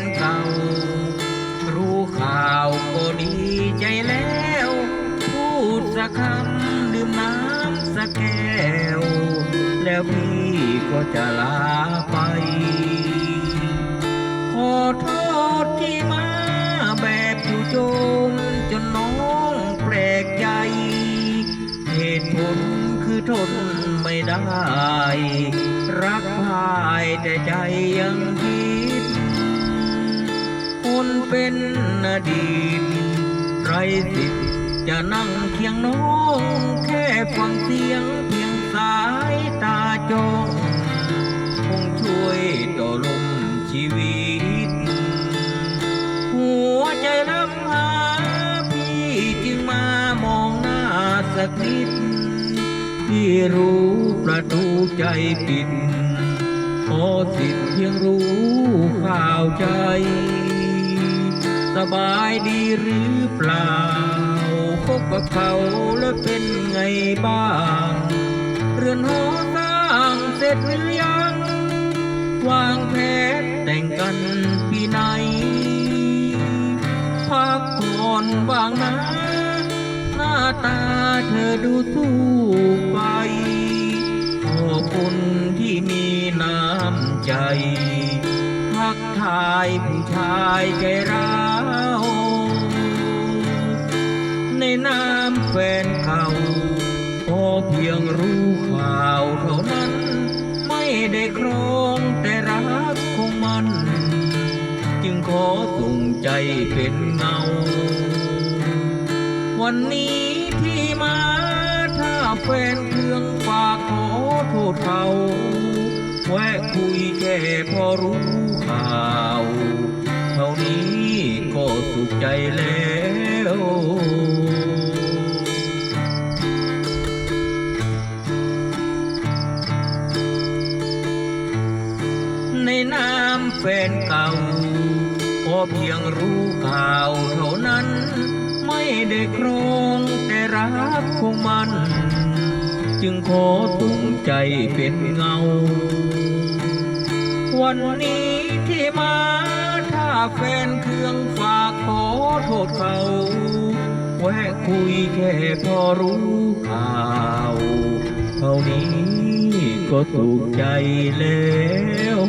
นเก่า รู้ข่าวก็ดีใจแล้ว พูดสักคำดื่มน้ำสักแก้ว แล้วพี่ก็จะลาไป ขอโทษที่มาแบบจู่โจมจนน้องแปลกใจ เหตุผลคือทนไม่ได้ รักพายแต่ใจยังคิดคน เป็นอดีตไรสิทธิ์จะนั่งเคียงน้องแค่ฟังเสียงเพียงสายตาจ้องคงช่วยต่อลมชีวิต หัวใจน้ำหาพี่จึงมามองหน้าสักนิดพี่รู้ประตูใจปิดขอสิทธิ์เพียงรู้ข่าวใจ สบายดีหรือเปล่าพบกับเขาแล้วเป็นไงบ้าง เรือนหอสร้างเสร็จหรือยัง วางแผนแต่งกันปีไหนพักผ่อนบ้างนะ หน้าตาเธอดูสู้ไป ขอบคุณที่มีน้ำใจ ทักทายผู้ชายใจร้าวในน้ำแฟนเก่าพอเพียงรู้ข่าวเท่านั้น ไม่ได้ครองแต่รักของมัน จึงขอส่งใจเป็นเงา วันนี้ที่มาถ้าแฟนเครื่องฝากขอโทษเขา แวะคุยแค่พอรู้ข่าวเท่านี้ก็สุขใจแล้วในน้ำแฟนเก่าพอเพียงรู้ข่าวเท่านั้น ไม่ได้ครองแต่รักของมัน จึงขอตุ่มใจเป็นเงา วันนี้ที่มาถ้าแฟนเครื่องฝากขอโทษเขาแวะคุยแค่พอรู้ข่าวเท่านี้ก็ถูกใจแล้ว